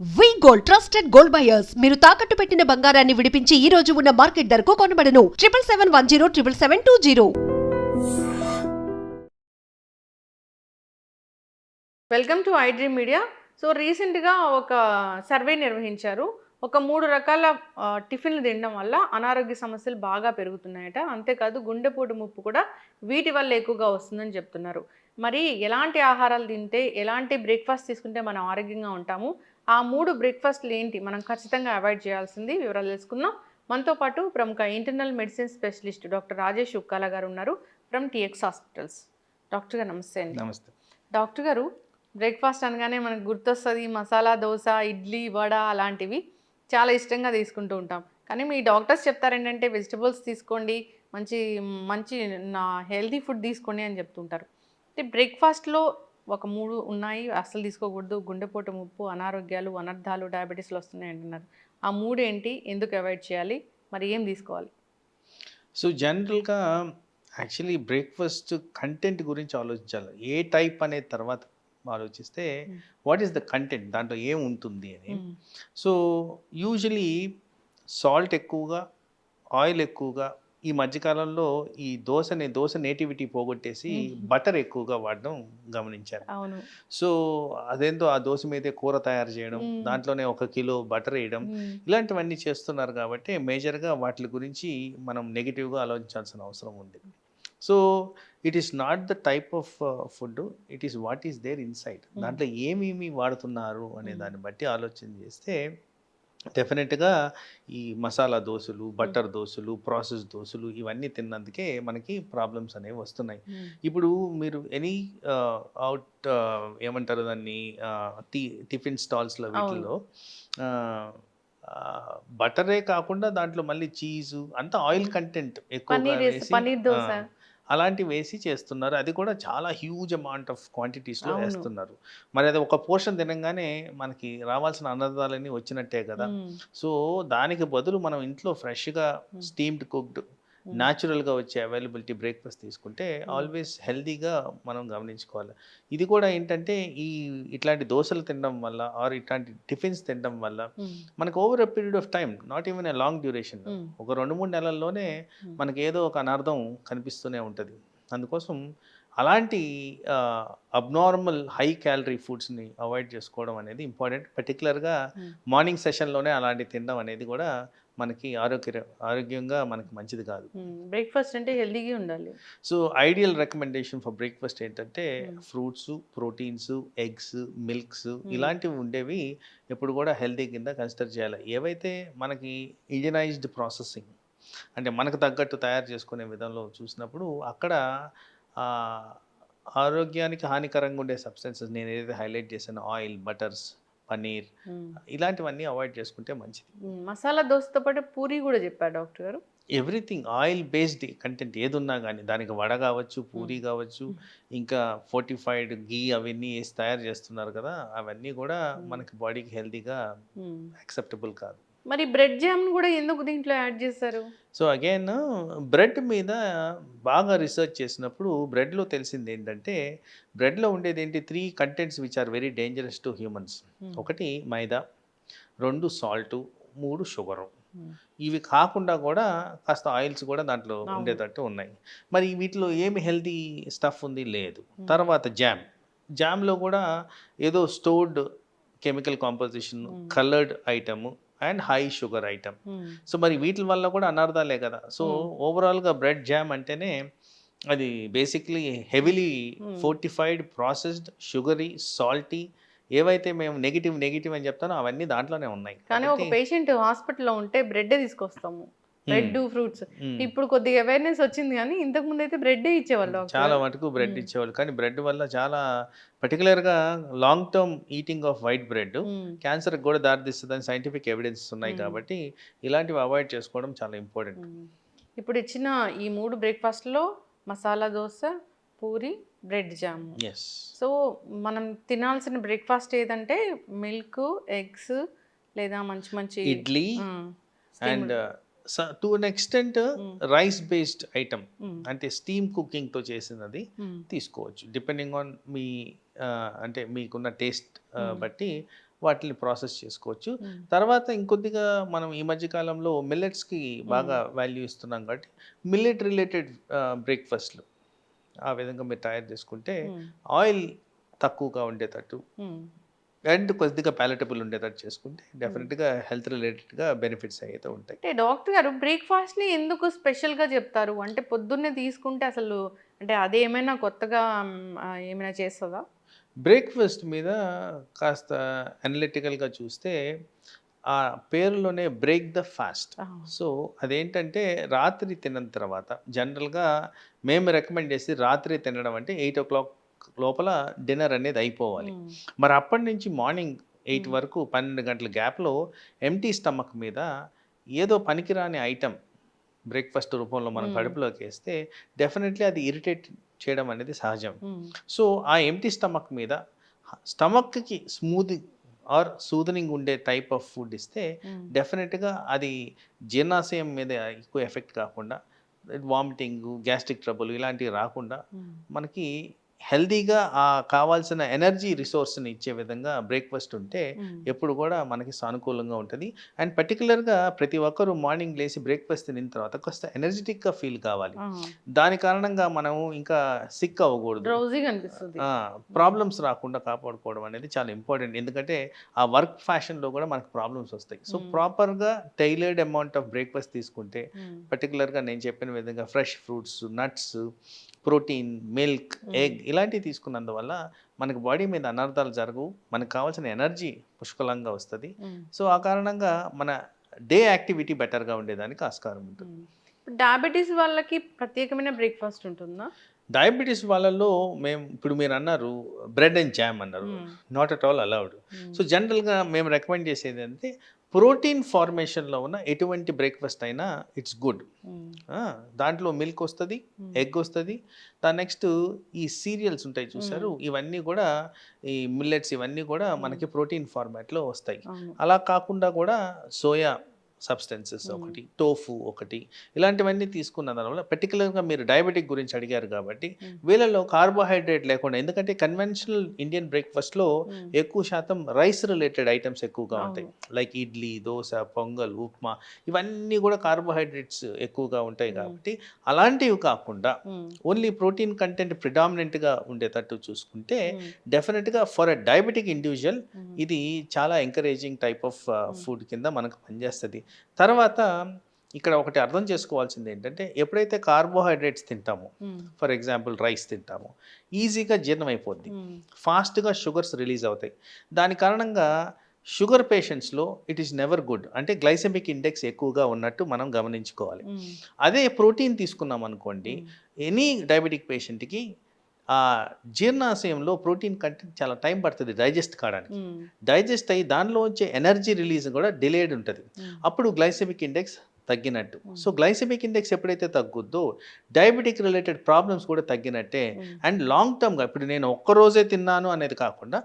V gold trusted gold buyers మీరు తాకట్టు పెట్టిన బంగారాన్ని విడిపించి ఈ రోజు ఉన్న మార్కెట్ ధరకు కొనబడను. Triple seven one zero triple seven two zero welcome to iDream media so రీసెంట్గా ఒక సర్వే నిర్వహించారు. ఒక మూడు రకాల టిఫిన్లు తినడం వల్ల అనారోగ్య సమస్యలు బాగా పెరుగుతున్నాయట. అంతేకాదు గుండెపోటు ముప్పు కూడా వీటి వల్ల ఎక్కువగా వస్తుందని చెప్తున్నారు. మరి ఎలాంటి ఆహారాలు తింటే ఎలాంటి బ్రేక్ఫాస్ట్ తీసుకుంటే మనం ఆరోగ్యంగా ఉంటాము? ఆ మూడు బ్రేక్ఫాస్ట్లు ఏంటి? మనం ఖచ్చితంగా అవాయిడ్ చేయాల్సింది వివరాలు తెలుసుకుందాం. మనతో పాటు ప్రముఖ internal medicine specialist doctor Rajesh Ukkala garu ఉన్నారు ఫ్రమ్ టిఎక్స్ హాస్పిటల్స్. డాక్టర్ గారు నమస్తే అండి. నమస్తే. డాక్టర్ గారు బ్రేక్ఫాస్ట్ అనగానే మనకు గుర్తొస్తుంది మసాలా దోశ ఇడ్లీ వడ అలాంటివి చాలా ఇష్టంగా తీసుకుంటూ ఉంటాం. కానీ మీ డాక్టర్స్ చెప్తారు ఏంటంటే వెజిటబుల్స్ తీసుకోండి మంచి మంచి నా హెల్తీ ఫుడ్ తీసుకోండి అని చెప్తుంటారు. అంటే బ్రేక్ఫాస్ట్లో ఒక మూడు ఉన్నాయి అస్సలు తీసుకోకూడదు. గుండెపోటు ముప్పు అనారోగ్యాలు అనర్థాలు డయాబెటీస్లు వస్తున్నాయి అంటున్నారు. ఆ మూడు ఏంటి ఎందుకు అవాయిడ్ చేయాలి? మరి ఏం తీసుకోవాలి? సో జనరల్గా యాక్చువల్లీ బ్రేక్ఫాస్ట్ కంటెంట్ గురించి ఆలోచించాలి. ఏ టైప్ అనే తర్వాత ఆలోచిస్తే. What is the content? దాంట్లో ఏం ఉంటుంది అని. సో యూజువలీ సాల్ట్ ఎక్కువగా ఆయిల్ ఎక్కువగా ఈ మధ్యకాలంలో ఈ దోశని దోశ నేటివిటీ పోగొట్టేసి. బటర్ ఎక్కువగా వాడడం గమనించారు సో అదేంటో ఆ దోశ మీదే కూర తయారు చేయడం. దాంట్లోనే ఒక కిలో బటర్ వేయడం. ఇలాంటివన్నీ చేస్తున్నారు కాబట్టి మేజర్గా వాటి గురించి మనం నెగిటివ్గా ఆలోచించాల్సిన అవసరం ఉంది so it is not the type of food it is what is there inside దాంట్లో ఏమేమి వాడుతున్నారు అనే. దాన్ని బట్టి ఆలోచన చేస్తే డెఫినెట్గా ఈ మసాలా దోశలు బటర్ దోశలు ప్రాసెస్ దోశలు ఇవన్నీ తిన్నందుకే మనకి ప్రాబ్లమ్స్ అనేవి వస్తున్నాయి. ఇప్పుడు మీరు ఎనీ అవుట్ ఏమంటారు దాన్ని టిఫిన్ స్టాల్స్లో వీటిల్లో బటరే కాకుండా దాంట్లో మళ్ళీ చీజు అంతా ఆయిల్ కంటెంట్ ఎక్కువగా అలాంటివి వేసి చేస్తున్నారు అది కూడా చాలా హ్యూజ్ అమౌంట్ ఆఫ్ క్వాంటిటీస్లో. వేస్తున్నారు మరి అది ఒక పోర్షన్ తినగానే మనకి రావాల్సిన అనర్థాలన్నీ వచ్చినట్టే కదా. సో దానికి బదులు మనం ఇంట్లో ఫ్రెష్గా. Steamed cooked. న్యాచురల్గా వచ్చే అవైలబిలిటీ బ్రేక్ఫాస్ట్ తీసుకుంటే Hmm. ఆల్వేస్ హెల్తీగా మనం గమనించుకోవాలి ఇది కూడా ఏంటంటే ఈ ఇట్లాంటి దోశలు తినడం వల్ల ఆర్ ఇట్లాంటి టిఫిన్స్ తినడం వల్ల మ్మ్. మనకు over a period of time not even a long duration. ఒక రెండు మూడు నెలల్లోనే. మనకి ఏదో ఒక అనార్థం కనిపిస్తూనే ఉంటుంది అందుకోసం అలాంటి అబ్నార్మల్ హై క్యాలరీ ఫుడ్స్ని అవాయిడ్ చేసుకోవడం అనేది ఇంపార్టెంట్ పర్టికులర్గా. మార్నింగ్ సెషన్లోనే అలాంటి తినడం అనేది కూడా మనకి ఆరోగ్య ఆరోగ్యంగా మనకి మంచిది కాదు. బ్రేక్ఫాస్ట్ అంటే హెల్దీగా ఉండాలి. So ideal recommendation for breakfast ఏంటంటే. ఫ్రూట్స్ ప్రోటీన్స్ ఎగ్స్ మిల్క్స్ ఇలాంటివి ఉండేవి ఎప్పుడు కూడా హెల్తీ కింద కన్సిడర్ చేయాలి. ఏవైతే మనకి ఇండియనైజ్డ్ ప్రాసెసింగ్ అంటే మనకు తగ్గట్టు తయారు చేసుకునే విధంలో చూసినప్పుడు అక్కడ ఆరోగ్యానికి హానికరంగా ఉండే సబ్స్టెన్సెస్ నేను ఏదైతే హైలైట్ చేశానో ఆయిల్ బటర్స్ పన్నీర్. ఇలాంటివన్నీ అవాయిడ్ చేసుకుంటే మంచిది. మసాలా దోశతో పాటు పూరి కూడా చెప్పారు డాక్టర్ గారు ఎవ్రీథింగ్ ఆయిల్ బేస్డ్ కంటెంట్ ఏది ఉన్నా కానీ దానికి వడ కావచ్చు పూరి కావచ్చు ఇంకా ఫోర్టిఫైడ్ గీ అవన్నీ వేసి తయారు చేస్తున్నారు కదా అవన్నీ కూడా. మనకి బాడీకి హెల్తీగా. యాక్సెప్టబుల్ కాదు మరి బ్రెడ్ జామ్ కూడా ఎందుకు దీంట్లో యాడ్ చేశారు సో అగైన్ బ్రెడ్ మీద బాగా రీసెర్చ్ చేసినప్పుడు బ్రెడ్లో తెలిసింది ఏంటంటే బ్రెడ్లో ఉండేది ఏంటి three contents which are very dangerous to humans. ఒకటి మైదా రెండు సాల్ట్ మూడు షుగరు మ్మ్. ఇవి కాకుండా కూడా కాస్త ఆయిల్స్ కూడా దాంట్లో. ఉండేటట్టు ఉన్నాయి మరి వీటిలో ఏమి హెల్తీ స్టఫ్ ఉంది లేదు Hmm. తర్వాత జామ్ జామ్లో కూడా ఏదో stored chemical composition Hmm. Coloured item and high sugar item hmm. So మరి వీటి వల్ల కూడా అనర్థాలే కదా సో Hmm. ఓవరాల్గా బ్రెడ్ జామ్ అంటేనే అది basically heavily Hmm. Fortified processed sugary salty ఏవైతే మేము నెగిటివ్ నెగిటివ్ అని చెప్తానో అవన్నీ దాంట్లోనే ఉన్నాయి కానీ ఒక పేషెంట్ హాస్పిటల్లో ఉంటే బ్రెడ్ తీసుకొస్తాము బ్రెడ్ ఫ్రూట్స్ Hmm. ఇప్పుడు కొద్దిగా అవేర్నెస్ వచ్చింది కానీ ఇంతకు ముందు అయితే బ్రెడ్ ఇచ్చేవాళ్ళు చాలా. మటుకు బ్రెడ్ మ్మ్. ఇచ్చేవాళ్ళు కానీ బ్రెడ్ వల్ల చాలా పర్టికులర్గా long term eating of white bread. Cancer కూడా దారితీస్తుందని సైంటిఫిక్ ఎవిడెన్స్ ఉన్నాయి. కాబట్టి ఇలాంటివి అవాయిడ్ చేసుకోవడం చాలా ఇంపార్టెంట్. ఇప్పుడు ఇచ్చిన ఈ మూడు బ్రేక్ఫాస్ట్లో masala dosa puri bread jam so మనం తినాల్సిన బ్రేక్ఫాస్ట్ ఏదంటే మిల్క్ ఎగ్స్ లేదా మంచి మంచి idli. And to an extent. Rice based item. అంటే స్టీమ్ కుకింగ్తో చేసినది మ్మ్. తీసుకోవచ్చు డిపెండింగ్ ఆన్ మీ అంటే మీకున్న టేస్ట్ మ్మ్. బట్టి వాటిని ప్రాసెస్ చేసుకోవచ్చు మ్మ్. తర్వాత ఇంకొద్దిగా మనం ఈ మధ్య కాలంలో మిల్లెట్స్కి బాగా వాల్యూ ఇస్తున్నాం కాబట్టి మిల్లెట్ రిలేటెడ్ బ్రేక్ఫాస్ట్లు ఆ విధంగా మీరు తయారు చేసుకుంటే. ఆయిల్ తక్కువగా ఉండేటట్టు. అండ్ కొద్దిగా ప్యాలెటబుల్ ఉండేటట్టు చేసుకుంటే డెఫినెట్గా హెల్త్ రిలేటెడ్గా బెనిఫిట్స్ అయితే ఉంటాయి. అంటే డాక్టర్ గారు బ్రేక్ఫాస్ట్ని ఎందుకు స్పెషల్గా చెప్తారు? అంటే పొద్దున్నే తీసుకుంటే అసలు అంటే అది ఏమైనా కొత్తగా ఏమైనా చేస్తుందా? బ్రేక్ఫాస్ట్ మీద కాస్త అనలిటికల్గా చూస్తే ఆ పేరులోనే బ్రేక్ ద ఫాస్ట్ సో అదేంటంటే రాత్రి తిన్న తర్వాత జనరల్గా మేము రికమెండ్ చేసి రాత్రి తినడం అంటే ఎయిట్ ఓ క్లాక్ లోపల డిన్నర్ అనేది అయిపోవాలి. మరి అప్పటి నుంచి మార్నింగ్ ఎయిట్. వరకు పన్నెండు గంటల గ్యాప్లో ఎంటీ స్టమక్ మీద ఏదో పనికిరాని ఐటమ్ బ్రేక్ఫాస్ట్ రూపంలో మనం. కడుపులోకి వేస్తే డెఫినెట్లీ అది ఇరిటేట్ చేయడం అనేది సహజం. సో ఆ ఎంటీ స్టమక్ మీద స్టమక్కి స్మూత్ ఆర్ సూదనింగ్ ఉండే టైప్ ఆఫ్ ఫుడ్ ఇస్తే. డెఫినెట్గా అది జీర్ణాశయం మీద ఎక్కువ ఎఫెక్ట్ కాకుండా వామిటింగ్ గ్యాస్ట్రిక్ ట్రబుల్ ఇలాంటివి రాకుండా. మనకి హెల్దీగా ఆ కావాల్సిన ఎనర్జీ రిసోర్స్ని ఇచ్చే విధంగా బ్రేక్ఫాస్ట్ ఉంటే. ఎప్పుడు కూడా మనకి సానుకూలంగా ఉంటుంది అండ్ పర్టికులర్గా ప్రతి ఒక్కరూ మార్నింగ్ లేచి బ్రేక్ఫాస్ట్ తినిన తర్వాత కాస్త ఎనర్జెటిక్గా ఫీల్ కావాలి. దాని కారణంగా మనం ఇంకా సిక్ అవ్వకూడదు ప్రాబ్లమ్స్ రాకుండా కాపాడుకోవడం అనేది చాలా ఇంపార్టెంట్ ఎందుకంటే ఆ వర్క్ ఫ్యాషన్లో కూడా మనకు ప్రాబ్లమ్స్ వస్తాయి సో. ప్రాపర్గా టైలర్డ్ అమౌంట్ ఆఫ్ బ్రేక్ఫాస్ట్ తీసుకుంటే. పర్టికులర్గా నేను చెప్పిన విధంగా fresh fruits nuts protein milk. Egg ఇలాంటివి తీసుకున్నందువల్ల మనకి బాడీ మీద అనర్థాలు జరగవు మనకు కావాల్సిన ఎనర్జీ పుష్కలంగా వస్తుంది. సో ఆ కారణంగా మన డే యాక్టివిటీ బెటర్గా ఉండేదానికి ఆస్కారం ఉంటుంది డయాబెటీస్ వాళ్ళకి ప్రత్యేకమైన బ్రేక్ఫాస్ట్ ఉంటుందా డయాబెటీస్ వాళ్ళలో మేము ఇప్పుడు మీరు అన్నారు బ్రెడ్ అండ్ జామ్ అన్నారు. Not at all allowed. So జనరల్గా మేము రికమెండ్ చేసేది అంటే ప్రోటీన్ ఫార్మేషన్లో ఉన్న ఎటువంటి బ్రేక్ఫాస్ట్ అయినా ఇట్స్ గుడ్. మ్మ్. దాంట్లో మిల్క్ వస్తుంది మ్మ్. ఎగ్ వస్తుంది. దాని నెక్స్ట్ ఈ సీరియల్స్ ఉంటాయి చూసారు ఇవన్నీ కూడా ఈ మిల్లెట్స్ ఇవన్నీ కూడా మనకి ప్రోటీన్ ఫార్మాట్లో వస్తాయి. అలా కాకుండా కూడా సోయా సబ్స్టెన్సెస్ Mm. ఒకటి టోఫు ఒకటి ఇలాంటివన్నీ తీసుకున్న దానివల్ల పర్టికులర్గా మీరు డయాబెటిక్ గురించి అడిగారు కాబట్టి Mm. వీళ్ళలో కార్బోహైడ్రేట్ లేకుండా ఎందుకంటే కన్వెన్షనల్ ఇండియన్ బ్రేక్ఫాస్ట్లో. ఎక్కువ శాతం రైస్ రిలేటెడ్ ఐటమ్స్ ఎక్కువగా ఉంటాయి. లైక్ ఇడ్లీ దోశ పొంగల్ ఉప్మా ఇవన్నీ కూడా కార్బోహైడ్రేట్స్ ఎక్కువగా ఉంటాయి Mm. కాబట్టి అలాంటివి కాకుండా. ఓన్లీ ప్రోటీన్ కంటెంట్ ప్రిడామినెంట్గా ఉండేటట్టు చూసుకుంటే. డెఫినెట్గా ఫర్ ఎ డయాబెటిక్ ఇండివిజువల్. ఇది చాలా ఎంకరేజింగ్ టైప్ ఆఫ్. ఫుడ్ కింద మనకు పనిచేస్తుంది తర్వాత ఇక్కడ ఒకటి అర్థం చేసుకోవాల్సింది ఏంటంటే ఎప్పుడైతే కార్బోహైడ్రేట్స్ తింటామో. ఫర్ ఎగ్జాంపుల్ రైస్ తింటామో ఈజీగా జీర్ణం అయిపోద్ది. ఫాస్ట్గా షుగర్స్ రిలీజ్ అవుతాయి దాని కారణంగా షుగర్ పేషెంట్స్లో ఇట్ ఈస్ నెవర్ గుడ్ అంటే గ్లైసెమిక్ ఇండెక్స్ ఎక్కువగా ఉన్నట్టు మనం గమనించుకోవాలి. అదే ప్రోటీన్ తీసుకున్నాం అనుకోండి. ఎనీ డయాబెటిక్ పేషెంట్కి ఆ జీర్ణాశయంలో ప్రోటీన్ కంటెంట్ చాలా టైం పడుతుంది డైజెస్ట్ కావడానికి. డైజెస్ట్ అయ్యి దానిలో వచ్చే ఎనర్జీ రిలీజ్ కూడా డిలేడ్ ఉంటుంది. అప్పుడు గ్లైసెమిక్ ఇండెక్స్ తగ్గినట్టు. సో గ్లైసెమిక్ ఇండెక్స్ ఎప్పుడైతే తగ్గుద్దో డయాబెటిక్ రిలేటెడ్ ప్రాబ్లమ్స్ కూడా తగ్గినట్టే. అండ్ లాంగ్ టర్మ్గా ఇప్పుడు నేను ఒక్క రోజే తిన్నాను అనేది కాకుండా.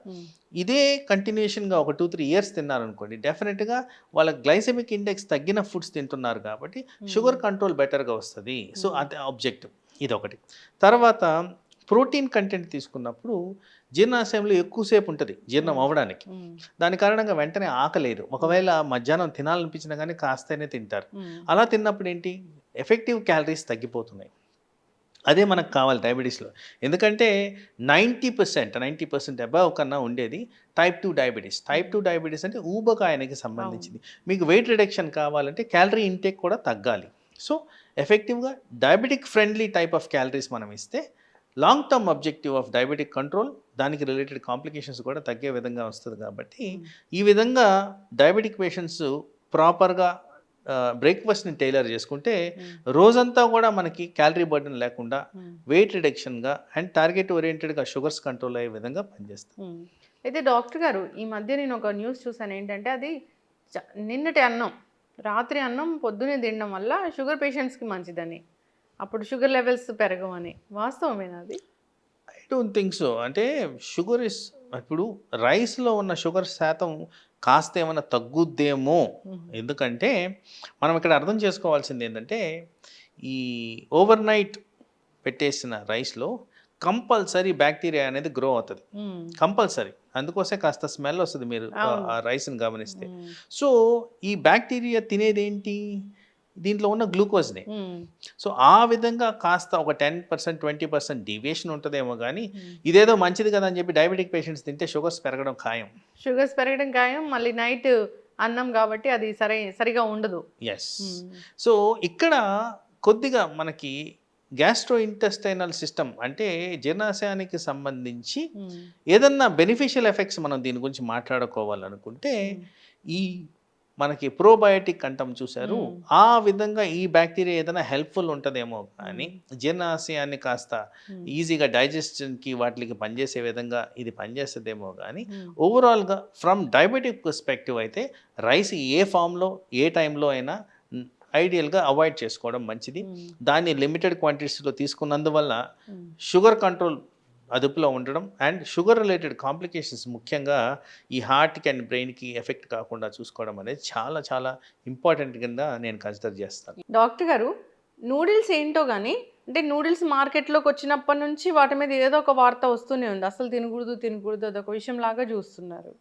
ఇదే కంటిన్యూషన్గా ఒక టూ త్రీ ఇయర్స్ తిన్నారు అనుకోండి డెఫినెట్గా వాళ్ళ గ్లైసెమిక్ ఇండెక్స్ తగ్గిన ఫుడ్స్ తింటున్నారు కాబట్టి షుగర్ కంట్రోల్ బెటర్గా వస్తుంది సో. అదే ఆబ్జెక్టివ్ ఇది ఒకటి తర్వాత ప్రోటీన్ కంటెంట్ తీసుకున్నప్పుడు జీర్ణాశయంలో ఎక్కువసేపు ఉంటుంది జీర్ణం. అవ్వడానికి. దాని కారణంగా వెంటనే ఆకలేదు ఒకవేళ మధ్యాహ్నం తినాలనిపించినా కానీ కాస్తనే తింటారు. అలా తిన్నప్పుడు ఏంటి? ఎఫెక్టివ్ క్యాలరీస్ తగ్గిపోతున్నాయి. అదే మనకు కావాలి డయాబెటీస్లో. ఎందుకంటే ninety percent ninety percent above కన్నా ఉండేది type two diabetes. Type two diabetes అంటే ఊబకాయానికి సంబంధించింది. మీకు వెయిట్ రిడక్షన్ కావాలంటే క్యాలరీ ఇంటేక్ కూడా తగ్గాలి. సో ఎఫెక్టివ్గా diabetic friendly type of calories మనం ఇస్తే long term objective of diabetic control దానికి రిలేటెడ్ కాంప్లికేషన్స్ కూడా తగ్గే విధంగా వస్తుంది కాబట్టి ఈ విధంగా డయాబెటిక్ పేషెంట్స్ ప్రాపర్గా బ్రేక్ఫాస్ట్ని టైలర్ చేసుకుంటే మ్మ్. రోజంతా కూడా మనకి క్యాలరీ బర్డన్ లేకుండా. వెయిట్ రిడక్షన్గా అండ్ టార్గెట్ ఓరియంటెడ్గా షుగర్స్ కంట్రోల్ అయ్యే విధంగా పనిచేస్తుంది మ్మ్. అయితే డాక్టర్ గారు ఈ మధ్య నేను ఒక న్యూస్ చూసాను ఏంటంటే అది నిన్నటి అన్నం రాత్రి అన్నం పొద్దునే తినడం వల్ల షుగర్ పేషెంట్స్కి మంచిదని అప్పుడు షుగర్ లెవెల్స్ పెరగవని వాస్తవమేనా అది? ఐ డోంట్ థింక్ సో అంటే షుగర్ ఇస్ ఇప్పుడు రైస్లో ఉన్న షుగర్ శాతం కాస్త ఏమైనా తగ్గుద్దేమో. ఎందుకంటే మనం ఇక్కడ అర్థం చేసుకోవాల్సింది ఏంటంటే ఈ ఓవర్ నైట్ పెట్టేసిన రైస్లో కంపల్సరీ బ్యాక్టీరియా అనేది గ్రో అవుతుంది. కంపల్సరీ. అందుకోసే కాస్త స్మెల్ వస్తుంది మీరు ఆ- రైస్ని గమనిస్తే. సో ఈ బ్యాక్టీరియా తినేది ఏంటి దీంట్లో ఉన్న గ్లూకోజ్ని. సో ఆ విధంగా కాస్త ఒక ten percent twenty percent deviation ఉంటుందేమో కానీ. ఇదేదో మంచిది కదా అని చెప్పి డయాబెటిక్ పేషెంట్స్ తింటే షుగర్స్ పెరగడం ఖాయం షుగర్స్ పెరగడం ఖాయం మళ్ళీ నైట్ అన్నం కాబట్టి అది సరై సరిగా ఉండదు ఎస్. సో ఇక్కడ కొద్దిగా మనకి గ్యాస్ట్రో ఇంటెస్టైనల్ సిస్టమ్ అంటే జీర్ణాశయానికి సంబంధించి. ఏదన్నా బెనిఫిషియల్ ఎఫెక్ట్స్ మనం దీని గురించి మాట్లాడుకోవాలనుకుంటే ఈ మనకి ప్రోబయోటిక్ అంటాం చూసారు మ్మ్. ఆ విధంగా ఈ బ్యాక్టీరియా ఏదైనా హెల్ప్ఫుల్ ఉంటుందేమో కానీ జీర్ణాశయాన్ని కాస్త. ఈజీగా డైజెషన్కి వాటికి పనిచేసే విధంగా ఇది పనిచేస్తుందేమో కానీ. ఓవరాల్గా ఫ్రమ్ డయాబెటిక్ పర్స్పెక్టివ్ అయితే రైస్ ఏ ఫామ్లో ఏ టైంలో అయినా ఐడియల్గా అవాయిడ్ చేసుకోవడం మంచిది. దాన్ని లిమిటెడ్ క్వాంటిటీస్లో తీసుకున్నందువల్ల. షుగర్ కంట్రోల్ అదుపులో ఉండడం అండ్ షుగర్ రిలేటెడ్ కాంప్లికేషన్స్ ముఖ్యంగా ఈ హార్ట్కి అండ్ బ్రెయిన్కి ఎఫెక్ట్ కాకుండా చూసుకోవడం అనేది చాలా చాలా ఇంపార్టెంట్ కింద నేను కన్సిడర్ చేస్తాను. డాక్టర్ గారు నూడిల్స్ ఏంటో కానీ అంటే నూడిల్స్ మార్కెట్లోకి వచ్చినప్పటి నుంచి వాటి మీద ఏదో ఒక వార్త వస్తూనే ఉంది. అసలు తినకూడదు తినకూడదు అదొక విషయం లాగా చూస్తున్నారు.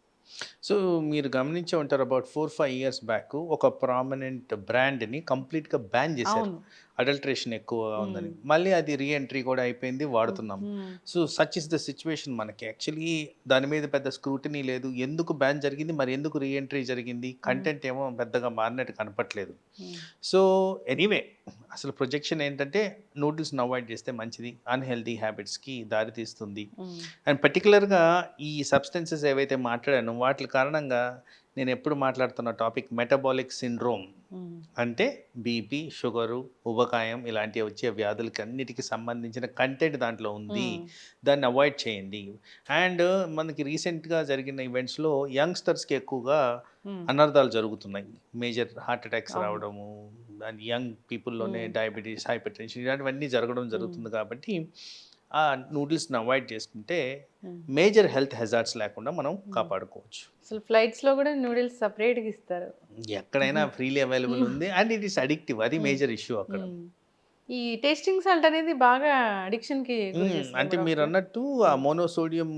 సో మీరు గమనించే ఉంటారు about four five years back ఒక ప్రామినెంట్ బ్రాండ్ని కంప్లీట్గా బ్యాన్ చేశారు. అడల్ట్రేషన్ ఎక్కువగా ఉందని. మళ్ళీ అది రీఎంట్రీ కూడా అయిపోయింది వాడుతున్నాం. So such is the situation మనకి. యాక్చువల్లీ దాని మీద పెద్ద స్క్రూటినీ లేదు. ఎందుకు బ్యాన్ జరిగింది? మరి ఎందుకు రీఎంట్రీ జరిగింది? కంటెంట్ ఏమో పెద్దగా మారినట్టు కనపట్లేదు. సో ఎనీవే అసలు ప్రొజెక్షన్ ఏంటంటే నూడిల్స్ని అవాయిడ్ చేస్తే మంచిది. అన్హెల్దీ హ్యాబిట్స్కి దారి తీస్తుంది. మ్మ్. అండ్ పర్టికులర్గా ఈ సబ్స్టెన్సెస్ ఏవైతే మాట్లాడానో వాటి కారణంగా నేను ఎప్పుడు మాట్లాడుతున్న టాపిక్ మెటబాలిక్ సిండ్రోమ్. అంటే బీపీ షుగరు ఉబకాయం ఇలాంటివి వచ్చే వ్యాధులకి అన్నిటికీ సంబంధించిన కంటెంట్ దాంట్లో ఉంది. దాన్ని అవాయిడ్ చేయండి అండ్ మనకి రీసెంట్గా జరిగిన ఈవెంట్స్లో యంగ్స్టర్స్కి ఎక్కువగా. అనర్థాలు జరుగుతున్నాయి మేజర్ హార్ట్ అటాక్స్. రావడము అండ్ యంగ్ పీపుల్లోనే. డయాబెటీస్ హైపర్ టెన్షన్ ఇలాంటివన్నీ జరగడం జరుగుతుంది కాబట్టి ఆ నూడిల్స్ని అవాయిడ్ చేసుకుంటే మ్మ్. మేజర్ హెల్త్ హెజార్డ్స్ లేకుండా మనం కాపాడుకోవచ్చు అసలు ఫ్లైట్స్లో కూడా నూడిల్స్ సపరేట్గా ఇస్తారు ఎక్కడైనా ఫ్రీలీ అవైలబుల్ ఉంది అండ్ ఇట్ ఈస్ అడిక్టివ్ అది మేజర్ ఇష్యూ అక్కడ. ఈ టేస్టింగ్ సాల్ట్ అనేది బాగా అడిక్షన్కి గురి మ్మ్. చేస్తుంది అంటే మీరు. అన్నట్టు ఆ మోనోసోడియం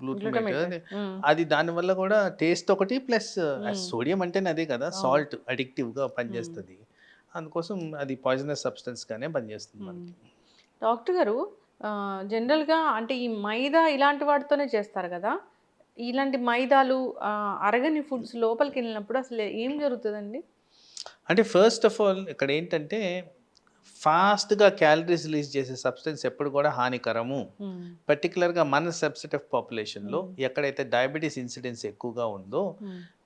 గ్లూటమేట్. అది దాని వల్ల కూడా టేస్ట్ ఒకటి ప్లస్. సోడియం అంటేనే అదే కదా. సాల్ట్ అడిక్టివ్గా పనిచేస్తుంది అందుకోసం అది పాయిజనస్ సబ్స్టెన్స్ గానే పనిచేస్తుంది. మనకి డాక్టర్ గారు ఆ, general గా అంటే ఈ మైదా ఇలాంటి వాటితోనే చేస్తారు కదా ఇలాంటి మైదాలు అరగని ఫుడ్స్ లోపలికి వెళ్ళినప్పుడు అసలు ఏం జరుగుతుందండి అంటే ఫస్ట్ ఆఫ్ ఆల్ ఇక్కడ ఏంటంటే ఫాస్ట్గా క్యాలరీస్ రిలీజ్ చేసే సబ్స్టెన్స్ ఎప్పుడు కూడా హానికరము. పర్టికులర్గా మన సబ్సెట్ ఆఫ్ పాపులేషన్లో. ఎక్కడైతే డయాబెటీస్ ఇన్సిడెన్స్ ఎక్కువగా ఉందో.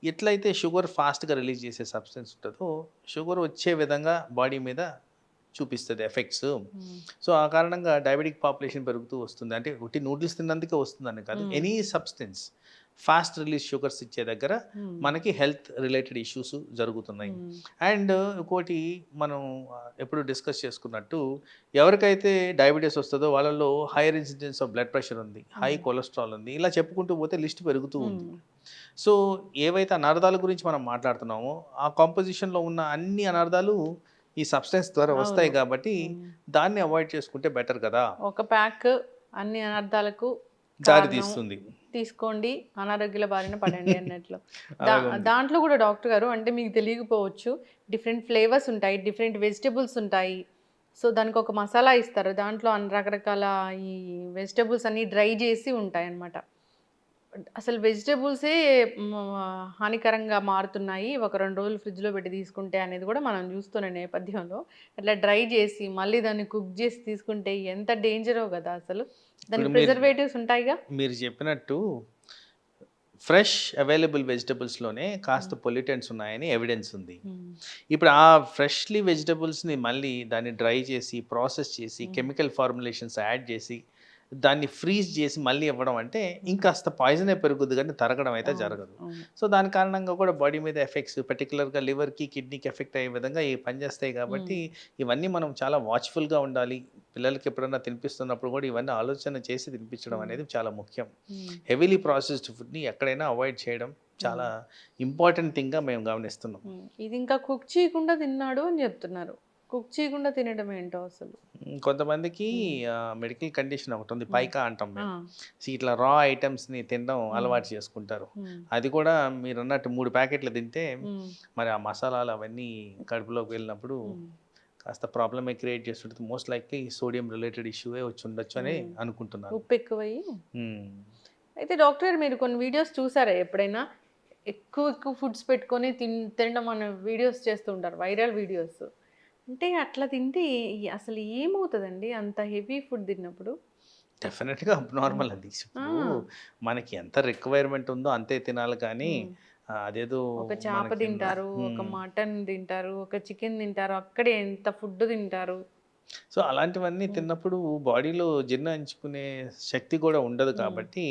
ఎట్లయితే షుగర్ ఫాస్ట్గా రిలీజ్ చేసే సబ్స్టెన్స్ ఉంటుందో షుగర్ వచ్చే విధంగా బాడీ మీద చూపిస్తుంది ఎఫెక్ట్స్ మ్మ్. సో ఆ కారణంగా డయాబెటిక్ పాపులేషన్ పెరుగుతూ వస్తుంది అంటే ఉట్టి నూడిల్స్ తిన్నందుకే వస్తుందని కాదు. Any substance fast release sugars ఇచ్చే దగ్గర మ్మ్. మనకి హెల్త్ రిలేటెడ్ ఇష్యూస్ జరుగుతున్నాయి. అండ్ ఇంకోటి మనం ఎప్పుడు డిస్కస్ చేసుకున్నట్టు ఎవరికైతే డయాబెటీస్ వస్తుందో వాళ్ళలో higher incidence of blood pressure ఉంది హై. కొలెస్ట్రాల్ ఉంది ఇలా చెప్పుకుంటూ పోతే లిస్ట్ పెరుగుతూ ఉంది. సో ఏవైతే అనర్థాల గురించి మనం మాట్లాడుతున్నామో ఆ కాంపోజిషన్లో ఉన్న అన్ని అనర్థాలు ఈ సబ్స్టెన్స్ ద్వారా వస్తాయి. కాబట్టి. దాన్ని అవాయిడ్ చేసుకుంటే బెటర్ కదా ఒక ప్యాక్ అన్ని అనర్థాలకు దారి తీస్తుంది తీసుకోండి అనారోగ్యాల బారిన పడండి అన్నట్లు. దాంట్లో కూడా డాక్టర్ గారు అంటే మీకు తెలియకపోవచ్చు డిఫరెంట్ ఫ్లేవర్స్ ఉంటాయి డిఫరెంట్ వెజిటబుల్స్ ఉంటాయి సో దానికి ఒక మసాలా ఇస్తారు దాంట్లో అన్ని రకరకాల ఈ వెజిటబుల్స్ అన్ని డ్రై చేసి ఉంటాయి అన్నమాట అసలు వెజిటబుల్సే హానికరంగా మారుతున్నాయి. ఒక రెండు రోజులు ఫ్రిడ్జ్లో పెట్టి తీసుకుంటే అనేది కూడా మనం చూస్తున్న నేపథ్యంలో. అట్లా డ్రై చేసి మళ్ళీ దాన్ని కుక్ చేసి తీసుకుంటే ఎంత డేంజరో కదా అసలు. దానికి మీరు- ప్రిజర్వేటివ్స్ ఉంటాయిగా? మీరు చెప్పినట్టు ఫ్రెష్ అవైలబుల్ వెజిటబుల్స్లోనే కాస్త పొల్యూటెంట్స్ ఉన్నాయని ఎవిడెన్స్ ఉంది. ఇప్పుడు ఆ ఫ్రెష్లీ వెజిటబుల్స్ని మళ్ళీ దాన్ని డ్రై చేసి ప్రాసెస్ చేసి. కెమికల్ ఫార్ములేషన్స్ యాడ్ చేసి దాన్ని ఫ్రీజ్ చేసి మళ్ళీ ఇవ్వడం అంటే ఇంకాస్త పాయిజనే పెరుగుద్ది కానీ తరగడం అయితే జరగదు. సో దాని కారణంగా కూడా బాడీ మీద ఎఫెక్ట్స్ పర్టికులర్గా లివర్కి కిడ్నీకి ఎఫెక్ట్ అయ్యే విధంగా ఇవి పనిచేస్తాయి కాబట్టి ఇవన్నీ మనం చాలా వాచ్ఫుల్గా ఉండాలి పిల్లలకి ఎప్పుడన్నా తినిపిస్తున్నప్పుడు కూడా ఇవన్నీ ఆలోచన చేసి తినిపించడం. అనేది చాలా ముఖ్యం. హెవీలీ ప్రాసెస్డ్ ఫుడ్ని ఎక్కడైనా అవాయిడ్ చేయడం చాలా ఇంపార్టెంట్ థింగ్గా మేము గమనిస్తున్నాం. ఇది ఇంకా కుక్ చేయకుండా తిన్నాడు అని చెప్తున్నారు కుక్ చేయకుండా తినడం ఏంటో అసలు? కొంతమందికి మెడికల్ కండిషన్ ఒకటి ఉంది పైకా అంటాం మేము. సో ఇట్లా రా ఐటమ్స్ని తినడం అలవాటు చేసుకుంటారు. అది కూడా మీరు అన్నట్టు మూడు ప్యాకెట్లు తింటే మరి ఆ మసాలాలు అవన్నీ కడుపులోకి వెళ్ళినప్పుడు. కాస్త ప్రాబ్లమే క్రియేట్ చేస్తుంటుంది. మోస్ట్ లైక్లీ సోడియం రిలేటెడ్ ఇష్యూవే వచ్చి ఉండొచ్చు అని. అనుకుంటున్నాను. ఉప్పు ఎక్కువయ్యి. అయితే డాక్టర్ మీరు కొన్ని వీడియోస్ చూసారా? ఎప్పుడైనా ఎక్కువ ఎక్కువ ఫుడ్స్ పెట్టుకొని తిన్ తినడం అనే వీడియోస్ చేస్తుంటారు వైరల్ వీడియోస్. అంటే అట్లా తింటే అసలు ఏమవుతుందండి? అంత హెవీ ఫుడ్ తిన్నప్పుడు? డెఫినెట్గా నార్మల్ అది. మనకి ఎంత రిక్వైర్మెంట్ ఉందో అంతే తినాలి కానీ అదేదో ఒక చేప తింటారు ఒక. మటన్ తింటారు ఒక చికెన్ తింటారు అక్కడే ఎంత ఫుడ్ తింటారు? సో అలాంటివన్నీ తిన్నప్పుడు బాడీలో జీర్ణించుకునే శక్తి కూడా ఉండదు కాబట్టి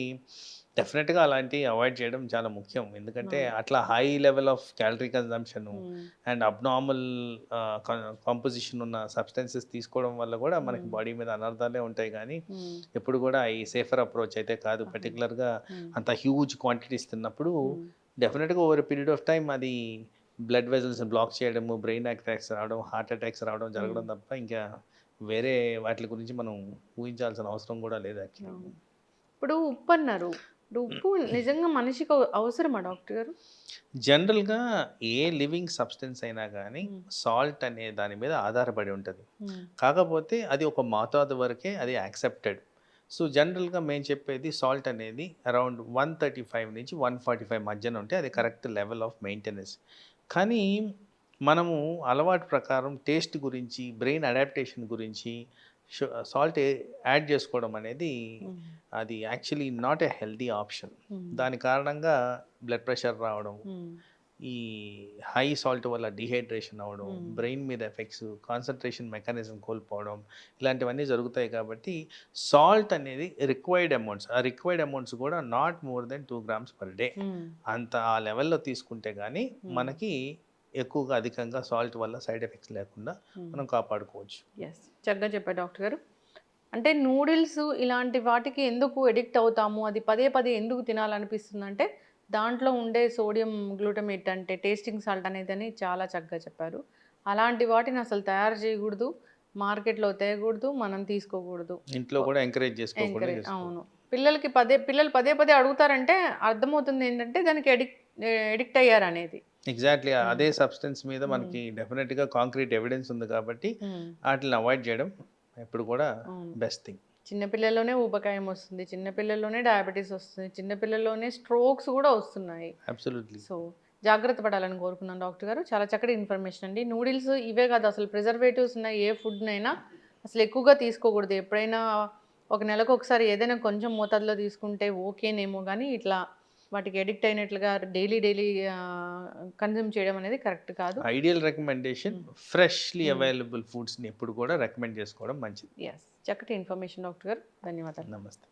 డెఫినెట్గా అలాంటివి అవాయిడ్ చేయడం చాలా ముఖ్యం. ఎందుకంటే. అట్లా high level of calorie consumption um, and abnormal composition ఉన్న సబ్స్టెన్సెస్ తీసుకోవడం వల్ల కూడా మనకి. బాడీ మీద అనర్థాలే ఉంటాయి కానీ ఎప్పుడు కూడా ఈ సేఫర్ అప్రోచ్ అయితే కాదు. పర్టికులర్గా అంత హ్యూజ్ క్వాంటిటీస్ తిన్నప్పుడు డెఫినెట్గా ఓవర్ పీరియడ్ ఆఫ్ టైం అది బ్లడ్ వెజల్స్ బ్లాక్ చేయడము బ్రెయిన్ అటాక్స్ రావడం హార్ట్ అటాక్స్ రావడం జరగడం తప్ప ఇంకా వేరే వాటి గురించి మనం ఊహించాల్సిన అవసరం కూడా లేదు యాక్చువల్లీ అవును. ఇప్పుడు ఉప్పు అన్నారు ఉప్పు నిజంగా మనిషికి అవ- అవసరమా డాక్టర్ గారు? జనరల్గా ఏ లివింగ్ సబ్స్టెన్స్ అయినా కానీ. సాల్ట్ అనే దాని మీద ఆధారపడి ఉంటుంది. కాకపోతే అది ఒక మోతాదు వరకే అది యాక్సెప్టెడ్. సో జనరల్గా మేము చెప్పేది సాల్ట్ అనేది అరౌండ్ వన్ థర్టీ ఫైవ్ నుంచి వన్ ఫార్టీ ఫైవ్ మధ్యన ఉంటే అది కరెక్ట్ లెవెల్ ఆఫ్ మెయింటెనెన్స్. కానీ మనము అలవాటు ప్రకారం టేస్ట్ గురించి బ్రెయిన్ అడాప్టేషన్ గురించి సాల్ట్ యాడ్ చేసుకోవడం అనేది అది actually not a healthy option. దాని కారణంగా బ్లడ్ ప్రెషర్ రావడం ఈ హై సాల్ట్ వల్ల డిహైడ్రేషన్ అవ్వడం. బ్రెయిన్ మీద ఎఫెక్ట్స్ కాన్సన్ట్రేషన్ మెకానిజం కోల్పోవడం ఇలాంటివన్నీ జరుగుతాయి కాబట్టి సాల్ట్ అనేది రిక్వైర్డ్ అమౌంట్స్ ఆ రిక్వైర్డ్ అమౌంట్స్ కూడా not more than two grams per day. అంత ఆ లెవెల్లో తీసుకుంటే కానీ. మనకి ఎక్కువగా అధికంగా సాల్ట్ వల్ల సైడ్ ఎఫెక్ట్స్ లేకుండా ఉమ్. మనం కాపాడుకోవచ్చు. ఎస్ చక్కగా చెప్పారు డాక్టర్ గారు. అంటే నూడిల్స్ ఇలాంటి వాటికి ఎందుకు ఎడిక్ట్ అవుతాము? అది పదే పదే ఎందుకు తినాలనిపిస్తుంది అంటే దాంట్లో ఉండే సోడియం గ్లూటమేట్ అంటే టేస్టింగ్ సాల్ట్ అనేది అని చాలా చక్కగా చెప్పారు. అలాంటి వాటిని అసలు తయారు చేయకూడదు మార్కెట్లో తేయకూడదు మనం తీసుకోకూడదు. ఇంట్లో కూడా ఎంకరేజ్ చేసుకోకుండా ఎంకరేజ్ చేసుకోవాలి. అవును. పిల్లలకి పదే పిల్లలు పదే పదే అడుగుతారంటే అర్థమవుతుంది ఏంటంటే దానికి ఎడిక్ట్ ఎడిక్ట్ అయ్యారు అనేది ఎగ్జాక్ట్లీ Hmm. అదే సబ్స్టెన్స్ మీద మనకి డెఫినెట్గా కాంక్రీట్ ఎవిడెన్స్ ఉంది కాబట్టి వాటిని అవాయిడ్ చేయడం ఎప్పుడు కూడా బెస్ట్ థింగ్ చిన్నపిల్లల్లోనే ఊబకాయం వస్తుంది చిన్నపిల్లల్లోనే డయాబెటీస్ వస్తుంది చిన్నపిల్లల్లోనే స్ట్రోక్స్ కూడా వస్తున్నాయి. అబ్సల్యూట్లీ సో జాగ్రత్త పడాలని కోరుకున్నాను డాక్టర్ గారు. చాలా చక్కటి ఇన్ఫర్మేషన్ అండి. నూడిల్స్ ఇవే కాదు అసలు ప్రిజర్వేటివ్స్ ఉన్న ఏ ఫుడ్నైనా అసలు ఎక్కువగా తీసుకోకూడదు. ఎప్పుడైనా ఒక నెలకు ఒకసారి ఏదైనా కొంచెం మోతాదులో తీసుకుంటే ఓకేనేమో కానీ ఇట్లా వాటికి ఎడిక్ట్ అయినట్లుగా డైలీ డైలీ కన్జ్యూమ్ చేయడం అనేది కరెక్ట్ కాదు. Ideal recommendation freshly. అవైలబుల్ ఫుడ్స్ని ఎప్పుడు కూడా రికమెండ్ చేసుకోవడం మంచిది. ఎస్ చక్కటి ఇన్ఫర్మేషన్ డాక్టర్ గారు. ధన్యవాదాలు. నమస్తే.